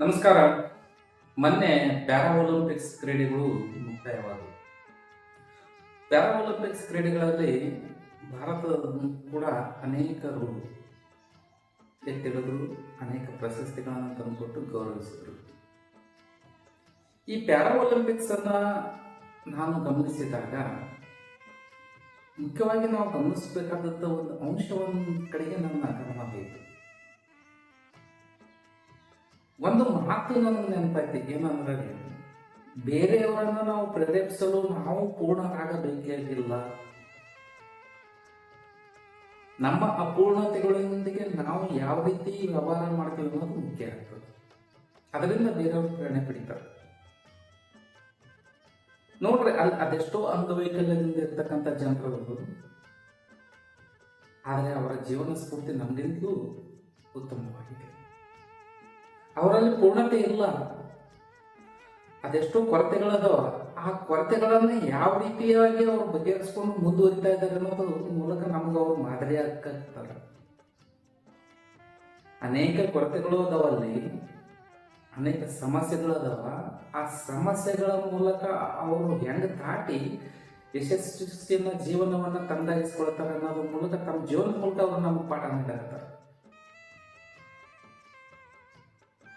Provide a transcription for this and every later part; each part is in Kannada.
ನಮಸ್ಕಾರ. ಮೊನ್ನೆ ಪ್ಯಾರಾ ಒಲಿಂಪಿಕ್ಸ್ ಕ್ರೀಡೆಗಳು ಮುಕ್ತಾಯವಾದವು. ಪ್ಯಾರಾ ಒಲಿಂಪಿಕ್ಸ್ ಕ್ರೀಡೆಗಳಲ್ಲಿ ಭಾರತ ಕೂಡ ಅನೇಕರು ಎತ್ತಿಡಿದ್ರು ಅನೇಕ ಪ್ರಶಸ್ತಿಗಳನ್ನು ತಂದುಕೊಟ್ಟು ಗೌರವಿಸಿದರು. ಈ ಪ್ಯಾರಾ ಒಲಿಂಪಿಕ್ಸ್ ಅನ್ನ ನಾನು ಗಮನಿಸಿದಾಗ, ಮುಖ್ಯವಾಗಿ ನಾವು ಗಮನಿಸಬೇಕಾದಂಥ ಒಂದು ಅಂಶವನ್ನು ಕಡೆಗೆ ನನ್ನ ಗಮನ ಹೋಯಿತು ಒಂದು ಮಾತು ನನಗೆ ನೆನಪೈತಿ ಏನಂದ್ರೆ ಬೇರೆಯವರನ್ನ ನಾವು ಪ್ರೇರೇಪಿಸಲು ನಾವು ಪೂರ್ಣರಾಗಬೇಕಾಗಿಲ್ಲ ನಮ್ಮ ಅಪೂರ್ಣತೆಗಳೊಂದಿಗೆ ನಾವು ಯಾವ ರೀತಿ ವ್ಯವಹಾರ ಮಾಡ್ತೀವಿ ಅನ್ನೋದು ಮುಖ್ಯ ಆಗ್ತದೆ. ಅದರಿಂದ ಬೇರೆಯವರು ಪ್ರೇರಣೆ ಪಡಿತಾರೆ. ನೋಡ್ರಿ, ಅಲ್ಲಿ ಅದೆಷ್ಟೋ ಅಂಗವೈಕಲ್ಯದಿಂದ ಇರ್ತಕ್ಕಂಥ ಜನರವರು ಆದರೆ ಅವರ ಜೀವನ ಸ್ಫೂರ್ತಿ ನಮ್ಮಿಂದಲೂ ಉತ್ತಮವಾಗಿದೆ. ಅವರಲ್ಲಿ ಪೂರ್ಣತೆ ಇಲ್ಲ. ಅದೆಷ್ಟೋ ಕೊರತೆಗಳದಾವ. ಆ ಕೊರತೆಗಳನ್ನ ಯಾವ ರೀತಿಯಾಗಿ ಅವ್ರು ಬಗೆಹರಿಸ್ಕೊಂಡು ಮುಂದುವರಿತಾ ಇದ್ದಾರೆ ಅನ್ನೋದು ಮೂಲಕ ನಮ್ಗೆ ಅವ್ರು ಮಾದರಿ ಆಗ್ತಾರೆ ಅನೇಕ ಕೊರತೆಗಳು ಅದಾವಲ್ಲಿ ಅನೇಕ ಸಮಸ್ಯೆಗಳು ಅದಾವ ಆ ಸಮಸ್ಯೆಗಳ ಮೂಲಕ ಅವರು ಹೆಂಗ್ ದಾಟಿ ಯಶಸ್ಸಿನ ಜೀವನವನ್ನ ತಂದಾಗಿಸ್ಕೊಳ್ತಾರೆ ಅನ್ನೋದ್ರ ಮೂಲಕ ತಮ್ಮ ಜೀವನದ ಮೂಲಕ ಅವ್ರು ನಮ್ಗೆ ಪಾಠ ನೀಡಾಕತ್ತಾರೆ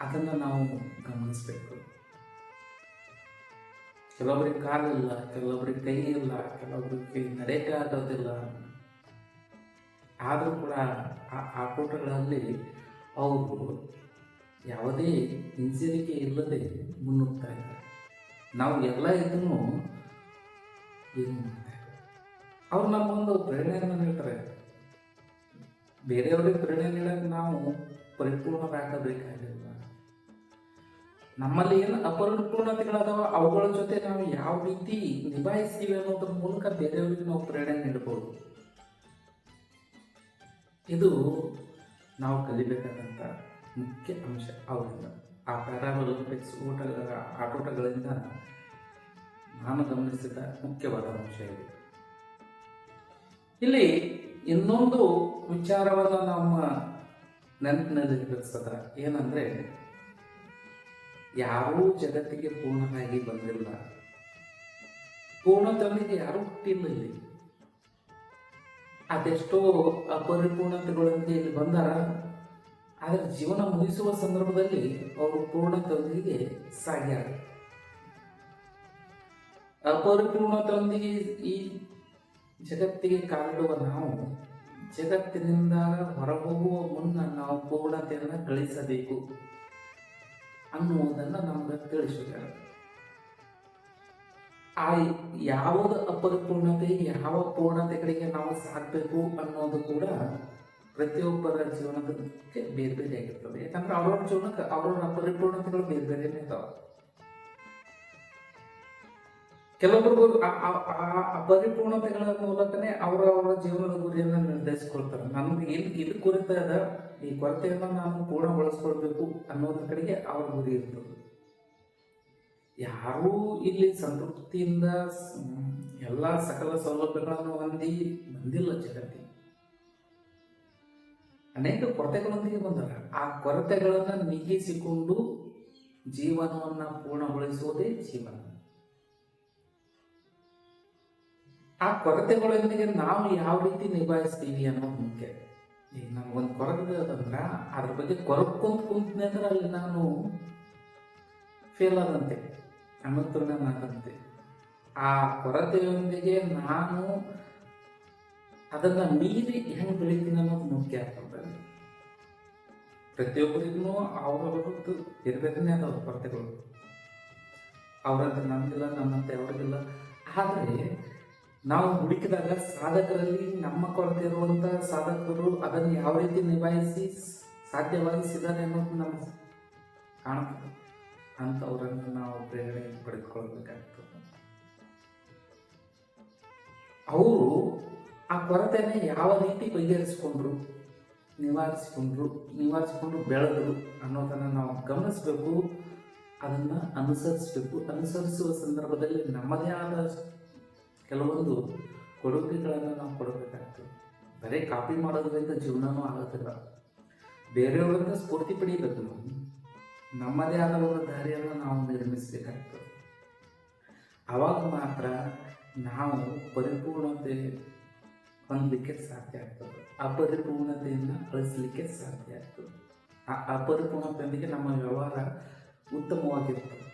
ಅದನ್ನು ನಾವು ಗಮನಿಸಬೇಕು. ಕೆಲವೊಬ್ಬರಿಗೆ ಕಾಲಿಲ್ಲ, ಕೆಲವೊಬ್ಬರಿಗೆ ಕೈ ಇಲ್ಲ ಕೆಲವೊಬ್ಬರಿಗೆ ನಡೆಯಕ್ಕೆ ಆಗೋದಿಲ್ಲ ಆದರೂ ಕೂಡ ಆ ಆಟೋಟಗಳಲ್ಲಿ ಅವರು ಯಾವುದೇ ಹಿಂಜರಿಕೆ ಇಲ್ಲದೆ ಮುನ್ನುಗ್ತಾ ಇದ್ದಾರೆ. ನಾವು ಎಲ್ಲ ಇದನ್ನು ಏನು ಮಾಡ್ತಾ ನಮ್ಮ ಅವ್ರು ನಮಗೊಂದು ಪ್ರೇರಣೆಯನ್ನು ನೀಡ್ತಾರೆ. ಬೇರೆಯವರಿಗೆ ಪ್ರೇರಣೆ ನೀಡಕ್ಕೆ ನಾವು ಪರಿಪೂರ್ಣರಾಗಬೇಕಾಗಿಲ್ಲ. ನಮ್ಮಲ್ಲಿ ಏನು ಅಪರಿಪೂರ್ಣತೆಗಳದಾವ ಅವುಗಳ ಜೊತೆ ನಾವು ಯಾವ ರೀತಿ ನಿಭಾಯಿಸ್ತೀವಿ ಅನ್ನೋದ್ರ ಮೂಲಕ ಬೇರೆಯವರಿಗೆ ನಾವು ಪ್ರೇರಣೆ ನೀಡಬಹುದು ಇದು ನಾವು ಕಲಿಬೇಕಾದಂಥ ಮುಖ್ಯ ಅಂಶ ಅವರಿಂದ. ಆ ಪ್ಯಾರಾ ಒಲಿಂಪಿಕ್ಸ್ ಆಟೋಟಗಳಿಂದ ನಾನು ಗಮನಿಸಿದ ಮುಖ್ಯವಾದ ಅಂಶ ಇದೆ. ಇಲ್ಲಿ ಇನ್ನೊಂದು ವಿಚಾರವಾದ ನಮ್ಮ ನೆನಪಿನಲ್ಲಿ ಏನಂದ್ರೆ ಯಾರೂ ಜಗತ್ತಿಗೆ ಪೂರ್ಣನಾಗಿ ಬಂದಿಲ್ಲ. ಪೂರ್ಣತನಿಗೆ ಯಾರೂ ಹುಟ್ಟಿಲ್ಲ ಇಲ್ಲಿ. ಅದೆಷ್ಟೋ ಅಪರಿಪೂರ್ಣತೆಗಳೊಂದಿಗೆ ಇಲ್ಲಿ ಬಂದಾರ. ಆದರೆ ಜೀವನ ಮುಗಿಸುವ ಸಂದರ್ಭದಲ್ಲಿ ಅವರು ಪೂರ್ಣತೊಂದಿಗೆ ಸಾಗ್ಯಾರ. ಅಪರಿಪೂರ್ಣತೊಂದಿಗೆ ಈ ಜಗತ್ತಿಗೆ ಕಾಲಿಡುವ ನಾವು ಜಗತ್ತಿನಿಂದ ಹೊರಹೋಗುವ ಮುನ್ನ ನಾವು ಪೂರ್ಣತೆಯನ್ನು ಗಳಿಸಬೇಕು. ಅನ್ನುವುದನ್ನು ನಮ್ಗೆ ತಿಳಿಸಿದ್ದಾರೆ ಆ ಯಾವುದು ಅಪರಿಪೂರ್ಣತೆ ಯಾವ ಪೂರ್ಣತೆ ಕಡೆಗೆ ನಾವು ಸಾಕ್ಬೇಕು ಅನ್ನೋದು ಕೂಡ ಪ್ರತಿಯೊಬ್ಬರ ಜೀವನಕ್ಕೆ ಬೇರೆ ಬೇರೆ ಆಗಿರ್ತದೆ ಯಾಕಂದ್ರೆ ಅವ್ರವ್ರ ಜೀವನಕ್ಕೆ ಅವ್ರವ್ರ ಅಪರಿಪೂರ್ಣತೆಗಳು ಬೇರೆ ಬೇರೆನೇ ಇದಾವೆ ಕೆಲವೊಬ್ಬರು ಆ- ಅಪರಿಪೂರ್ಣತೆಗಳ ಮೂಲಕನೇ ಅವರ ಅವರ ಜೀವನದ ಗುರಿಯನ್ನು ನಿರ್ಧರಿಸಿಕೊಳ್ತಾರೆ. ನಮ್ಗೆ ಇಲ್ಲಿ ಇದು ಕುರಿತಾದ ಈ ಕೊರತೆಯನ್ನು ನಾನು ಪೂರ್ಣಗೊಳಿಸ್ಕೊಳ್ಬೇಕು ಅನ್ನೋದ್ರ ಕಡೆಗೆ ಅವರ ಗುರಿ ಇರ್ತದೆ. ಯಾರೂ ಇಲ್ಲಿ ಸಂತೃಪ್ತಿಯಿಂದ ಎಲ್ಲ ಸಕಲ ಸೌಲಭ್ಯಗಳನ್ನು ಹೊಂದಿ ಬಂದಿಲ್ಲ ಜಗತ್ತಿ ಅನೇಕ ಕೊರತೆಗಳೊಂದಿಗೆ ಬಂದಾರ ಆ ಕೊರತೆಗಳನ್ನು ನೀಗಿಸಿಕೊಂಡು ಜೀವನವನ್ನು ಪೂರ್ಣಗೊಳಿಸುವುದೇ ಜೀವನ. ಆ ಕೊರತೆಗಳೊಂದಿಗೆ ನಾವು ಯಾವ ರೀತಿ ನಿಭಾಯಿಸ್ತೀವಿ ಅನ್ನೋದು ಮುಖ್ಯ. ಈಗ ನಮ್ಗೊಂದು ಕೊರತೆ ಅದಂದ್ರೆ ಅದ್ರ ಬಗ್ಗೆ ಕೊರಕೊಂತ ಕುಂತನೆ ಅಂದ್ರೆ ಅಲ್ಲಿ ನಾನು ಫೇಲ್ ಆದಂತೆ ಅನುತ್ತೀರ್ಣನಾದಂತೆ ಆ ಕೊರತೆಯೊಂದಿಗೆ ನಾನು ಅದನ್ನು ಮೀರಿ ಹೆಂಗೆ ಬೆಳಿತೀನಿ ಅನ್ನೋದು ಮುಖ್ಯ ಆಗ್ತದೆ. ಪ್ರತಿಯೊಬ್ಬರಿಗೂ ಅವ್ರವ್ರದ್ದು ಬೇರೆ ಬೇರೆನೇ ಅದಾವ ಕೊರತೆಗಳು. ಅವರಂತೆ ನಮಗಿಲ್ಲ, ನಮ್ಮಂತೆ ಅವ್ರಿಗಿಲ್ಲ ಆದರೆ ನಾವು ಹುಡುಕಿದಾಗ ಸಾಧಕರಲ್ಲಿ ನಮ್ಮ ಕೊರತೆ ಇರುವಂತಹ ಸಾಧಕರು ಅದನ್ನು ಯಾವ ರೀತಿ ನಿಭಾಯಿಸಿ ಸಾಧ್ಯವಾಗಿಸಿದ್ದಾರೆ ಅನ್ನೋದು ನಮ್ಗೆ ಅಂತ ಅಂಥವರನ್ನು ನಾವು ಪ್ರೇರಣೆ ಪಡೆದುಕೊಳ್ಬೇಕಾಗ್ತದೆ. ಅವರು ಆ ಕೊರತೆನ ಯಾವ ರೀತಿ ಬಗೆಹರಿಸಿಕೊಂಡ್ರು, ನಿವಾರಿಸಿಕೊಂಡ್ರು, ನಿವಾರಿಸಿಕೊಂಡು ಬೆಳೆದ್ರು ಅನ್ನೋದನ್ನು ನಾವು ಗಮನಿಸಬೇಕು, ಅದನ್ನು ಅನುಸರಿಸಬೇಕು. ಅನುಸರಿಸುವ ಸಂದರ್ಭದಲ್ಲಿ ನಮ್ಮದೇ ಆದ ಕೆಲವೊಂದು ಕೊಡುಗೆಗಳನ್ನು ನಾವು ಕೊಡಬೇಕಾಗ್ತದೆ ಬರೀ ಕಾಪಿ ಮಾಡೋದ್ರಿಂದ ಜೀವನವೂ ಆಗೋದಿಲ್ಲ ಬೇರೆಯವರಿಂದ ಸ್ಫೂರ್ತಿ ಪಡೀಬೇಕು ನಾವು. ನಮ್ಮದೇ ಆದ ಒಂದು ದಾರಿಯನ್ನು ನಾವು ನಿರ್ಮಿಸಬೇಕಾಗ್ತದೆ ಆವಾಗ ಮಾತ್ರ ನಾವು ಪರಿಪೂರ್ಣತೆ ಹೊಂದಲಿಕ್ಕೆ ಸಾಧ್ಯ ಆಗ್ತದೆ. ಅಪರಿಪೂರ್ಣತೆಯನ್ನು ಕಳಿಸಲಿಕ್ಕೆ ಸಾಧ್ಯ ಆಗ್ತದೆ. ಆ ಅಪರಿಪೂರ್ಣತೆಯೊಂದಿಗೆ ನಮ್ಮ ವ್ಯವಹಾರ ಉತ್ತಮವಾಗಿರ್ತದೆ.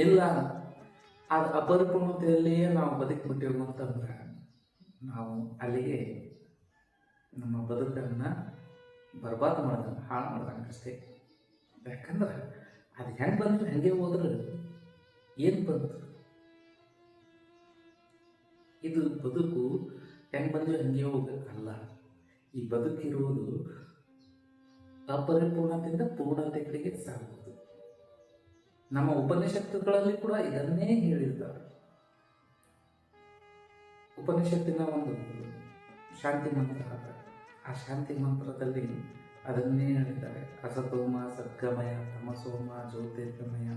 ಇಲ್ಲ ಅದು ಅಪರಿಪೂರ್ಣತೆಯಲ್ಲಿಯೇ ನಾವು ಬದುಕಿಬಿಟ್ಟೆವು ಅಂತಂದ್ರೆ ನಾವು ಅಲ್ಲಿಗೆ ನಮ್ಮ ಬದುಕನ್ನು ಬರ್ಬಾದ ಮಾಡ್ದಂಗೆ ಹಾಳು ಮಾಡ್ದಂಗೆ ಅಷ್ಟೇ. ಯಾಕಂದ್ರೆ ಅದು ಹೆಂಗೆ ಬಂದ್ರೆ ಹೆಂಗೆ ಹೋದ್ರೆ, ಏನು ಬಂತು? ಇದು ಬದುಕು ಹೆಂಗೆ ಬಂದ್ರೆ, ಹಂಗೆ ಹೋಗಲ್ಲ ಈ ಬದುಕಿರುವುದು ಅಪರಿಪೂರ್ಣತೆಯಿಂದ ಪೂರ್ಣತೆ ಕಡೆಗೆ ನಮ್ಮ ಉಪನಿಷತ್ತುಗಳಲ್ಲಿ ಕೂಡ ಇದನ್ನೇ ಹೇಳಿದ್ದಾರೆ ಉಪನಿಷತ್ತಿನ ಒಂದು ಶಾಂತಿ ಮಂತ್ರ. ಆ ಶಾಂತಿ ಮಂತ್ರದಲ್ಲಿ ಅದನ್ನೇ ಹೇಳಿದ್ದಾರೆ. ಅಸತೋಮ ಸದ್ಗಮಯ, ತಮಸೋಮ ಜ್ಯೋತಿರ್ಗಮಯ,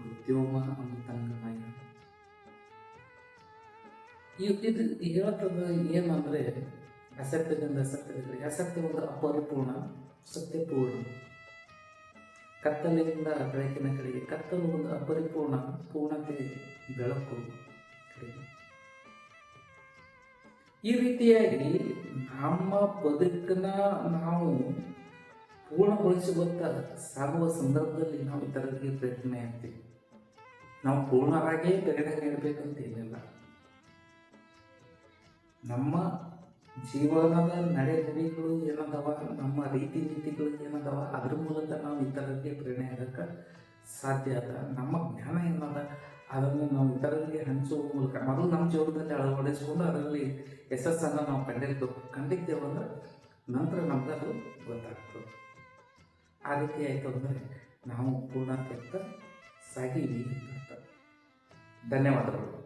ಮೃತ್ಯೋಮ ಅಮೃತಂಗಮಯ. ಇದು ಹೇಳ್ತದ ಏನಂದ್ರೆ, ಅಸತ್ಯದಿಂದ ಸತ್ಯದಲ್ಲಿ ಅಸತ್ಯ ಒಂದು ಅಪರಿಪೂರ್ಣ, ಸತ್ಯಪೂರ್ಣ. ಕತ್ತಲಿನಿಂದ ಬೆಳಕಿನ ಕಡೆಗೆ, ಕತ್ತಲು ಒಂದು ಅಪರಿಪೂರ್ಣ ಪೂರ್ಣತೆ ಬೆಳಕು ಈ ರೀತಿಯಾಗಿ ನಮ್ಮ ಬದುಕನ್ನ ನಾವು ಪೂರ್ಣಗೊಳಿಸುವತ್ತ ಸಾಗುವ ಸಂದರ್ಭದಲ್ಲಿ ನಾವು ಇತರರಿಗೆ ಪ್ರಯತ್ನ ಆಗ್ತೀವಿ. ನಾವು ಪೂರ್ಣರಾಗಿಯೇ ಪ್ರೇರಣೆ ನೀಡಬೇಕಂತ ಏನಿಲ್ಲ ನಮ್ಮ ಜೀವನದ ನಡೆನುಡಿಗಳು ಏನದವ, ನಮ್ಮ ರೀತಿ ನೀತಿಗಳು ಏನದವ, ಅದ್ರ ಮೂಲಕ ಸಾಧ್ಯ ಅದ. ನಮ್ಮ ಜ್ಞಾನ ಏನದ? ಅದನ್ನು ನಾವು ಇತರರಿಗೆ ಹಂಚುವ ಮೂಲಕ, ಮೊದಲು ನಮ್ಮ ಜೀವನದಲ್ಲಿ ಅಳವಡಿಸಿಕೊಂಡು ಅದರಲ್ಲಿ ಯಶಸ್ಸನ್ನು ನಾವು ಕಂಡಿದ್ದು ಕಂಡಿದ್ದೇವೆ ಅಂದ್ರೆ ನಂತರ ನಮ್ಗೆ ಅದು ಗೊತ್ತಾಗ್ತದೆ. ಆ ರೀತಿ ಆಯಿತು ಅಂದರೆ ನಾವು ಅಂತ ಅರ್ಥ. ಧನ್ಯವಾದಗಳು.